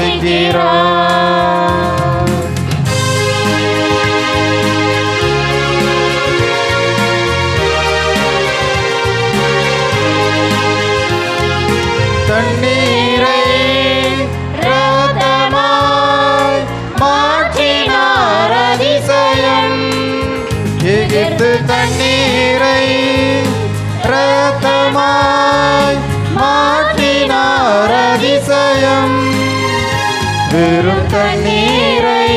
வசிக்கிறார் வெறும் தண்ணீரை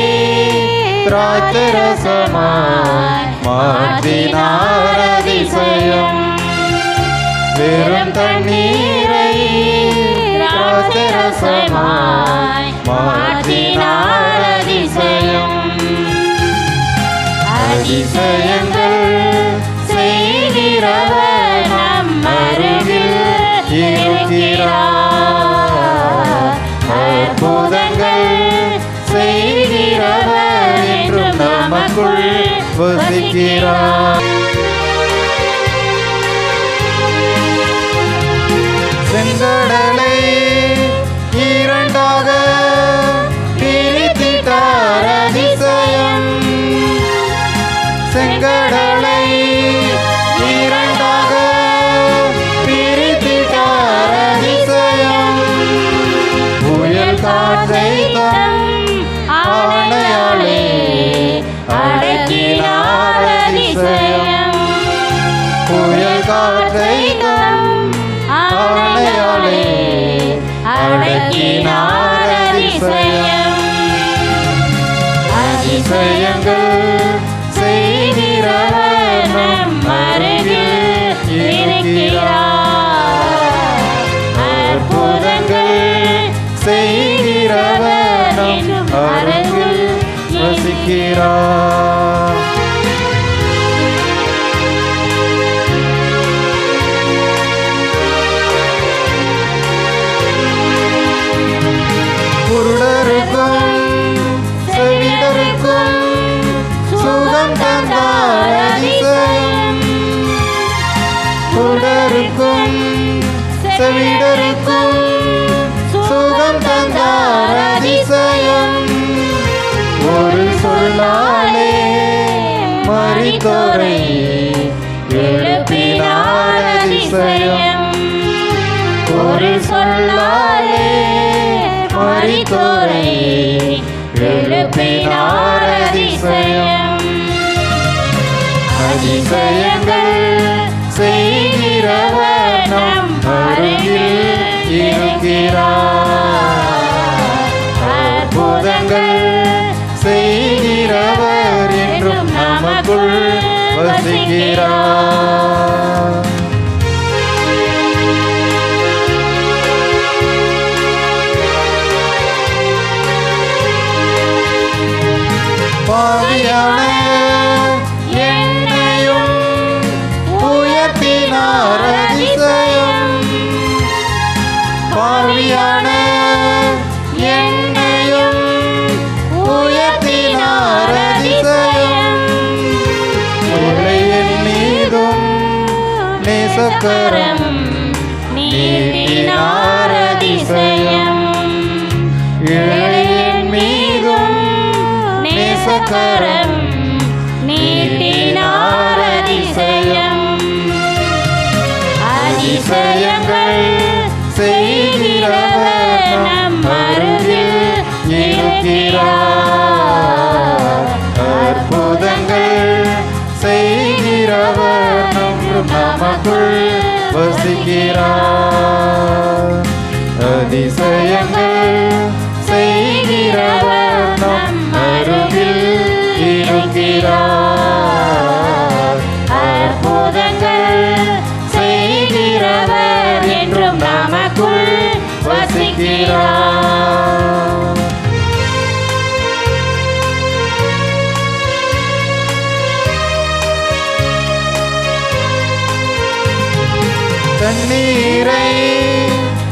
திராட்சரசமாய் மாற்றினார் அதிசயம் வெறும் தண்ணீரை திராட்சரசமாய் மாற்றினார் அதிசயம் அதிசயங்கள் செய்கிறவர் நம் அருகில் இருக்கிறார். வசிக்கிறார் செங்கடலை இரண்டாக பிரித்திட்டார் அதிசயம். செங்கடலை இரண்டாக பிரித்திட்டார் அதிசயம். புயல் காற்றை தான் நம் அருகில் வசிக்கிறார். மறித்தோரை எழுப்பினார் அதிசயம். ஒரு சொல்லாலே மறித்தோரை எழுப்பினார் அதிசயம். அதிசயங்கள் செய்கிறவர் நம் அருகில் இருக்கிறார். அற்புதங்கள் செய்கிறவர் என்றும் நமக்குள் வசிக்கிறார். கரம் நீட்டினார் அதிசயம். மீதும் நேசகரம் நீட்டினாரதிசயம் அதிசயங்கள் செய்கிறவர் நம் அருகில் இருக்கிறார். அற்புதங்கள் வசிக்கிறார் அதிசயங்கள் செய்கிறவர் நம் அருகில் இருக்கிறார். தண்ணீரை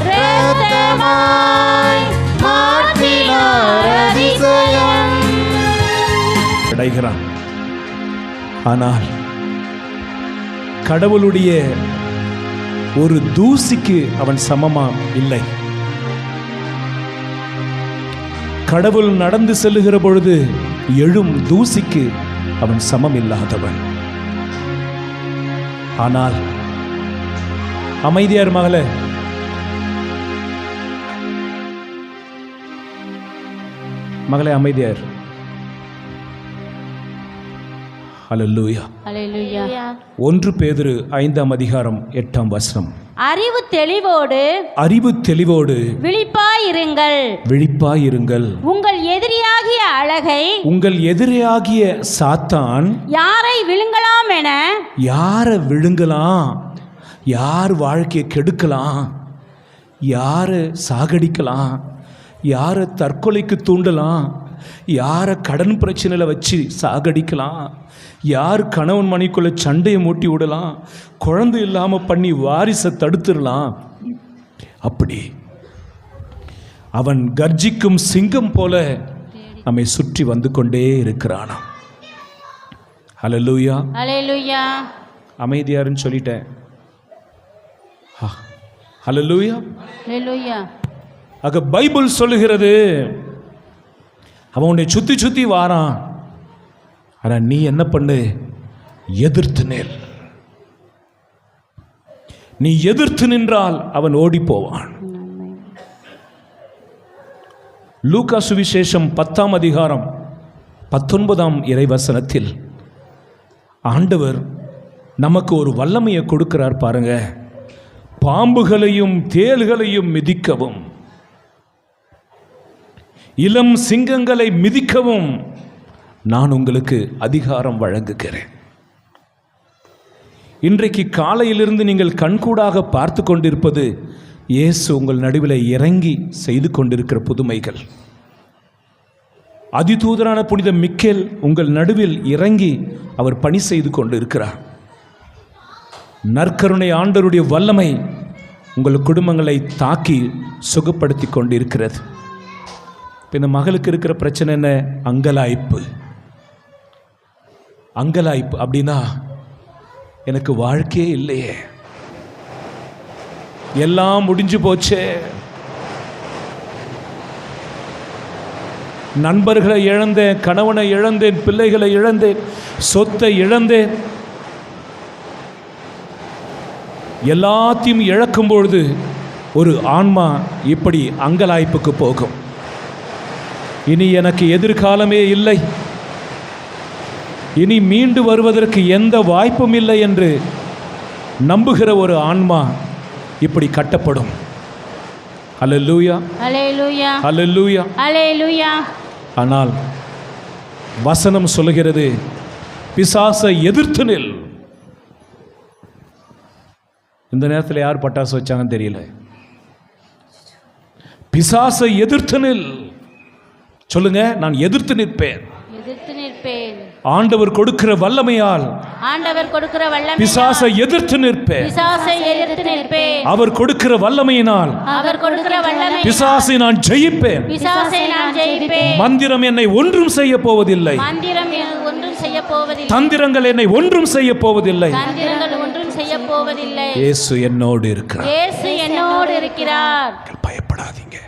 ரத்தமாய் மாற்றினார் அதிசயம். அடைகிறான் ஆனால் கடவுளுடைய ஒரு தூசிக்கு அவன் சமமா இல்லை. கடவுள் நடந்து செல்லுகிற பொழுது எழும் தூசிக்கு அவன் சமம் இல்லாதவன் ஆனால் அமைதியார் மகளே மகளே அமைதியார் அல்லேலூயா அல்லேலூயா ஒன்று பேதுரு ஐந்தாம் அதிகாரம் எட்டாம் வசனம். அறிவு தெளிவோடு அறிவு தெளிவோடு விழிப்பாயிருங்கள். விழிப்பாயிருங்கள். உங்கள் எதிரியாகிய அழகை உங்கள் எதிரியாகிய சாத்தான் யாரை விழுங்கலாம் என? யாரை விழுங்கலாம்? யார் வாழ்க்கையை கெடுக்கலாம்? யாரை சாகடிக்கலாம்? யாரை தற்கொலைக்கு தூண்டலாம்? யாரை கடன் பிரச்சனையில் வச்சு சாகடிக்கலாம்? யார் கணவன் மணிக்குள்ள சண்டையை மூட்டி விடலாம்? குழந்தை இல்லாமல் பண்ணி வாரிசை தடுத்துடலாம். அப்படி அவன் கர்ஜிக்கும் சிங்கம் போல நம்மை சுற்றி வந்து கொண்டே இருக்கிறானாம். ஹalleluya. அல்லேலூயா அமைதியாருன்னு சொல்லிட்டேன். ஹalleluya. அல்லேலூயா ஆக பைபிள் சொல்லுகிறது. அவன் உன்னை சுத்தி சுத்தி வாரான். ஆனா நீ என்ன பண்ணு? எதிர்த்து நில். நீ எதிர்த்து நின்றால் அவன் ஓடி போவான் லூக்கா சுவிசேஷம் பத்தாம் அதிகாரம் பத்தொன்பதாம் இறைவசனத்தில் ஆண்டவர் நமக்கு ஒரு வல்லமையை கொடுக்கிறார் பாருங்க. பாம்புகளையும் தேள்களையும் மிதிக்கவும். இளம் சிங்கங்களை மிதிக்கவும் நான் உங்களுக்கு அதிகாரம் வழங்குகிறேன். இன்றைக்கு காலையிலிருந்து நீங்கள் கண்கூடாக பார்த்து கொண்டிருப்பது இயேசு உங்கள் நடுவில் இறங்கி செய்து கொண்டிருக்கிற புதுமைகள். அதிதூதரான புனித மிக்கேல் உங்கள் நடுவில் இறங்கி அவர் பணி செய்து கொண்டு இருக்கிறார் நற்கருணை ஆண்டருடைய வல்லமை உங்கள் குடும்பங்களை தாக்கி சுகப்படுத்தி கொண்டிருக்கிறது. இப்போ இந்த மகளுக்கு இருக்கிற பிரச்சனை என்ன? அங்கலாய்ப்பு. அங்கலாய்ப்பு அப்படின்னா எனக்கு வாழ்க்கையே இல்லையே. எல்லாம் முடிஞ்சு போச்சே. நண்பர்களை இழந்தேன் கணவனை இழந்தேன் பிள்ளைகளை இழந்தேன் சொத்தை இழந்தேன். எல்லாத்தையும் இழக்கும் பொழுது ஒரு ஆன்மா இப்படி அங்கலாய்ப்புக்கு போகும். இனி எனக்கு எதிர்காலமே இல்லை. இனி மீண்டு வருவதற்கு எந்த வாய்ப்பும் இல்லை என்று நம்புகிற ஒரு ஆன்மா இப்படி கட்டப்படும். அல்லேலூயா அல்லேலூயா அல்லேலூயா அல்லேலூயா ஆனால் வசனம் சொல்லுகிறது பிசாசை எதிர்த்து நில். இந்த நேரத்தில் யார் பட்டாசு வச்சாங்கன்னு தெரியல. பிசாசை எதிர்த்து நில். சொல்லுங்க நான் எதிர்த்து நிற்பேன். எதிர்த்து நிற்பேன். ஆண்டவர் கொடுக்கிற வல்லமையால் ஆண்டவர் கொடுக்கிற வல்லமை பிசாசை எதிர்த்து நிற்பேன். பிசாசை எதிர்த்து நிற்பேன். அவர் கொடுக்கிற வல்லமையினால் அவர் கொடுக்கிற வல்லமை பிசாசை நான் ஜெயிப்பேன். பிசாசை நான் ஜெயிப்பேன். மந்திரம் என்னை ஒன்றும் செய்ய போவதில்லை. மந்திரம் ஒன்றும் செய்ய போவதில்லை. தந்திரங்கள் என்னை ஒன்றும் செய்ய போவதில்லை. தந்திரங்கள் போவதில்லை. இயேசு என்னோடு இருக்கிறார். இயேசு என்னோடு இருக்கிறார். நீங்கள் பயப்படாதீங்க.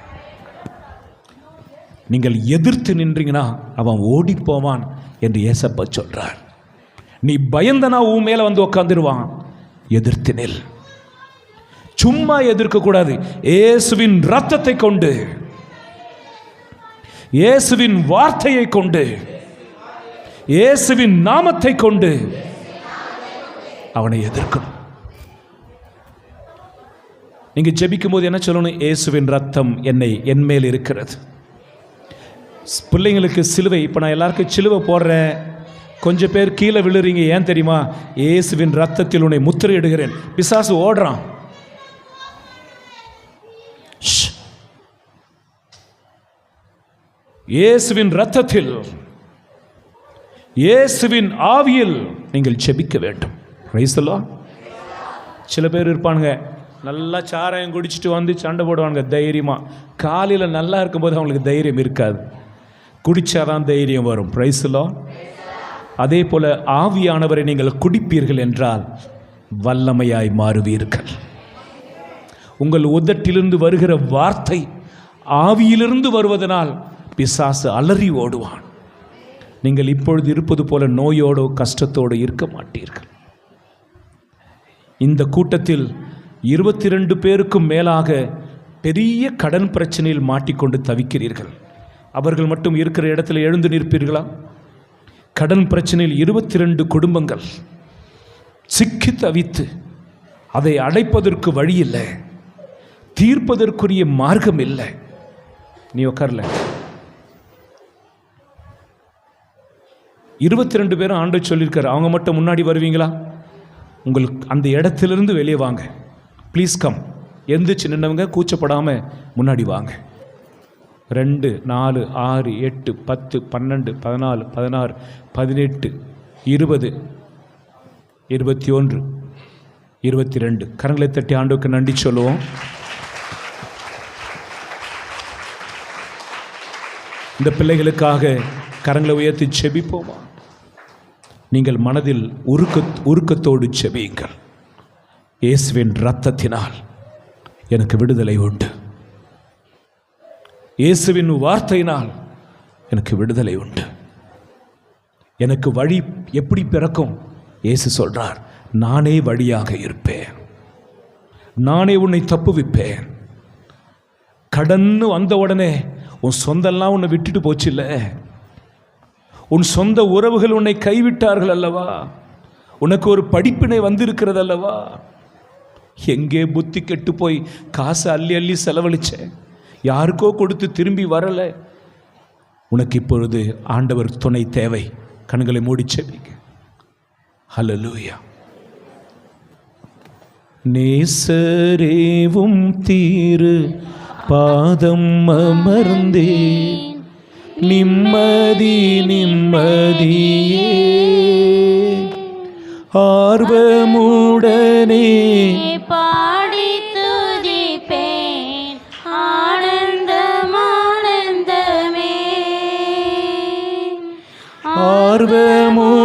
நீங்கள் எதிர்த்து நின்றீங்கன்னா அவன் ஓடி போவான் என்று ஏசப்ப சொல்றார். நீ பயந்தனா உன் மேல வந்து உட்காந்துருவான் எதிர்த்து நில். சும்மா எதிர்க்க கூடாது. இயேசுவின் ரத்தத்தை கொண்டு. இயேசுவின் வார்த்தையை கொண்டு. இயேசுவின் நாமத்தை கொண்டு. அவனை எதிர்க்கணும். நீங்கள் ஜெபிக்கும் போது என்ன சொல்லணும்? இயேசுவின் ரத்தம் என்னை என் மேல் இருக்கிறது. ஸ்- பிள்ளைங்களுக்கு சிலுவை இப்போ நான் எல்லாருக்கும் சிலுவை போடுறேன். கொஞ்சம் பேர் கீழே விழுறீங்க ஏன் தெரியுமா? இயேசுவின் ரத்தத்தில் உன்னை முத்திரையிடுகிறேன். பிசாசு ஓடுறான். இயேசுவின் ரத்தத்தில் இயேசுவின் ஆவியில் நீங்கள் ஜெபிக்க வேண்டும். Praise சில பேர் இருப்பானுங்க நல்லா சாராயம் குடிச்சிட்டு வந்து சண்டை போடுவானுங்க தைரியமாக காலையில் நல்லா இருக்கும்போது அவங்களுக்கு தைரியம் இருக்காது. குடித்தாதான் தைரியம் வரும். ப்ரைஸிலோ அதே போல் ஆவியானவரை நீங்கள் குடிப்பீர்கள் என்றால் வல்லமையாய் மாறுவீர்கள். உங்கள் உதட்டிலிருந்து வருகிற வார்த்தை ஆவியிலிருந்து வருவதனால் பிசாசு அலறி ஓடுவான். நீங்கள் இப்பொழுது இருப்பது போல நோயோடோ கஷ்டத்தோடு இருக்க மாட்டீர்கள். இந்த கூட்டத்தில் இருபத்தி ரெண்டு பேருக்கும் மேலாக பெரிய கடன் பிரச்சனையில் மாட்டிக்கொண்டு தவிக்கிறீர்கள். அவர்கள் மட்டும் இருக்கிற இடத்துல எழுந்து நிற்பீர்களா? கடன் பிரச்சனையில் இருபத்தி ரெண்டு குடும்பங்கள் சிக்கி தவித்து அதை அடைப்பதற்கு வழி இல்லை தீர்ப்பதற்குரிய மார்க்கம் இல்லை. நீ உட்கார்ல இருபத்தி ரெண்டு பேரும் ஆண்டு சொல்லியிருக்காரு. அவங்க மட்டும் முன்னாடி வருவீங்களா? உங்களுக்கு அந்த இடத்திலிருந்து வெளியே வாங்க. ப்ளீஸ் கம் எந்திரிச்சு நின்னவங்க கூச்சப்படாமல் முன்னாடி வாங்க. ரெண்டு நாலு ஆறு எட்டு பத்து பன்னெண்டு பதினாலு பதினாறு பதினெட்டு இருபது இருபத்தி ஒன்று இருபத்தி ரெண்டு கரங்களை தட்டி ஆண்டுக்கு நன்றி சொல்லுவோம். இந்த பிள்ளைகளுக்காக கரங்களை உயர்த்தி செபிப்போமா? நீங்கள் மனதில் உருக்க உருக்கத்தோடு செபியுங்கள். இயேசுவின் இரத்தத்தினால் எனக்கு விடுதலை உண்டு. இயேசுவின் வார்த்தையினால் எனக்கு விடுதலை உண்டு. எனக்கு வழி எப்படி பிறக்கும்? இயேசு சொல்றார் நானே வழியாக இருப்பேன். நானே உன்னை தப்புவிப்பேன். கடன்னு வந்த உடனே உன் சொந்தெல்லாம் உன்னை விட்டுட்டு போச்சுல்ல. உன் சொந்த உறவுகள் உன்னை கைவிட்டார்கள் அல்லவா? உனக்கு ஒரு படிப்பினை வந்திருக்கிறது அல்லவா எங்கே புத்தி கெட்டு போய் காசு அள்ளி அள்ளி செலவழிச்சேன் யாருக்கோ கொடுத்து திரும்பி வரலை? உனக்கு இப்பொழுது ஆண்டவர் துணை தேவை. கண்களை மூடி செபிங்க. ஹalleluya. நேசரேவும் தீரு பாதம் அமர்ந்தே நிம்மதி நிம்மதியே. ஆர்வமுடனே பாடி துதிப்பேன். ஆனந்தம் ஆனந்தமே. ஆர்வமுடனே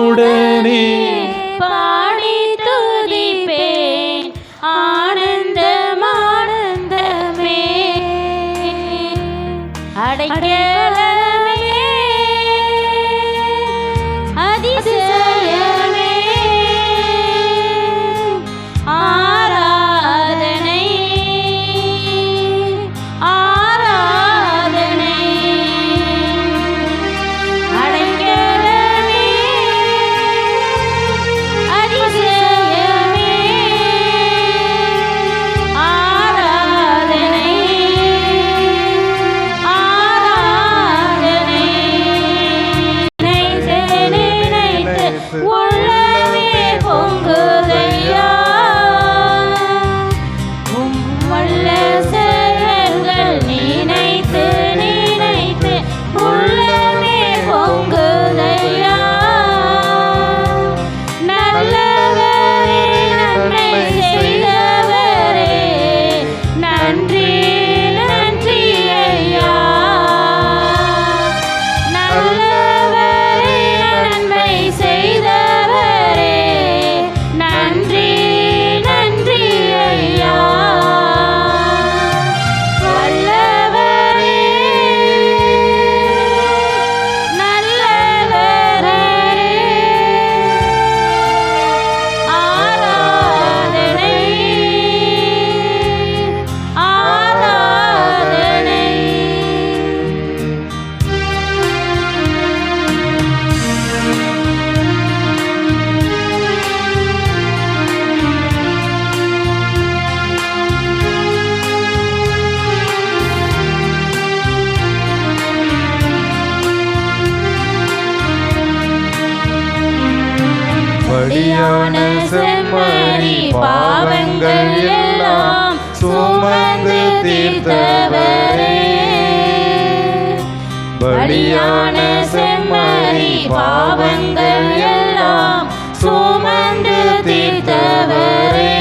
பலியான செம்மறி பாவங்கள் எல்லாம் சுமந்து தீர்த்தவரே.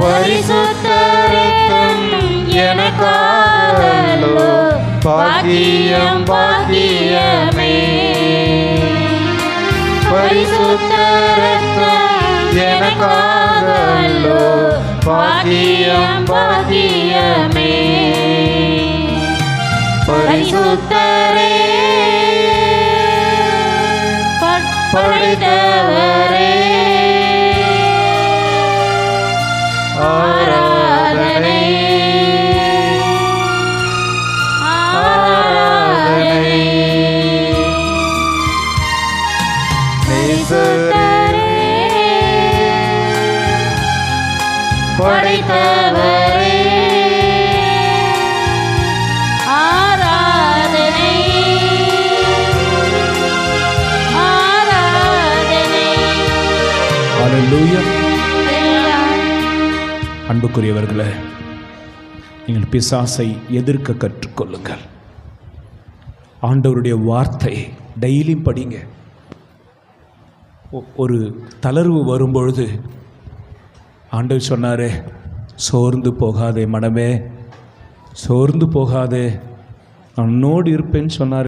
பரிசுத்தரத்தம் எனக்காகலோ பாக்கியம் பாக்கியமே. பரிசுத்தரத்தம் எனக்காகலோ பாக்கியம் பாக்கியமே. படைத்தவரே அன்புக்குரியவர்களே நீங்கள் பிசாசை எதிர்க்க கற்றுக்கொள்ளுங்கள். ஆண்டவருடைய வார்த்தை டெய்லியும் படிங்க. ஒரு தளர்வு வரும்பொழுது ஆண்டவர் சொன்னார் சோர்ந்து போகாதே மனமே சோர்ந்து போகாதே நான் உன்னோடு இருப்பேன்னு சொன்னார்.